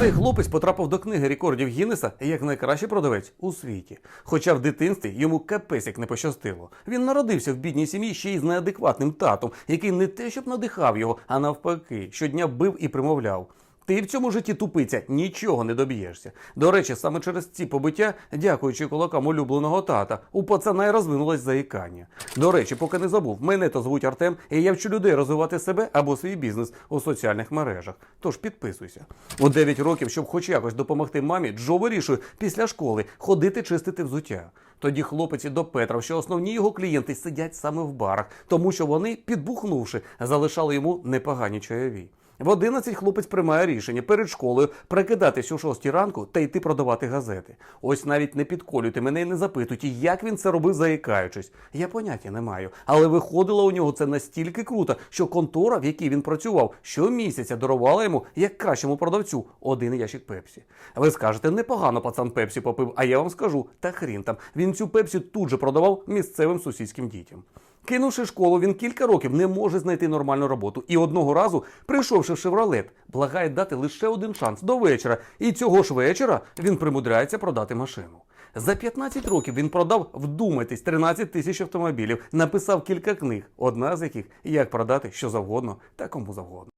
Цей хлопець потрапив до книги рекордів Гіннеса як найкращий продавець у світі. Хоча в дитинстві йому капець як не пощастило. Він народився в бідній сім'ї ще й з неадекватним татом, який не те, щоб надихав його, а навпаки, щодня бив і примовляв. Ти в цьому житті тупиця, нічого не доб'єшся. До речі, саме через ці побиття, дякуючи кулакам улюбленого тата, у пацана й розвинулось заїкання. До речі, поки не забув, мене то звуть Артем, і я вчу людей розвивати себе або свій бізнес у соціальних мережах. Тож підписуйся. У 9 років, щоб хоч якось допомогти мамі, Джо вирішує після школи ходити чистити взуття. Тоді хлопець і допетрав, що основні його клієнти сидять саме в барах, тому що вони, підбухнувши, залишали йому непогані чайові. В 11 хлопець приймає рішення перед школою прикидатись о 6 ранку та йти продавати газети. Ось навіть не підколюйте мене і не запитуйте, як він це робив, заїкаючись. Я поняття не маю. Але виходило у нього це настільки круто, що контора, в якій він працював, щомісяця дарувала йому як кращому продавцю один ящик пепсі. Ви скажете, непогано пацан пепсі попив, а я вам скажу, та хрін там. Він цю пепсі тут же продавав місцевим сусідським дітям. Кинувши школу, він кілька років не може знайти нормальну роботу. І одного разу, прийшовши в шевролет, благає дати лише один шанс до вечора. І цього ж вечора він примудряється продати машину. За 15 років він продав, вдумайтесь, 13 тисяч автомобілів, написав кілька книг, одна з яких як продати що завгодно та кому завгодно.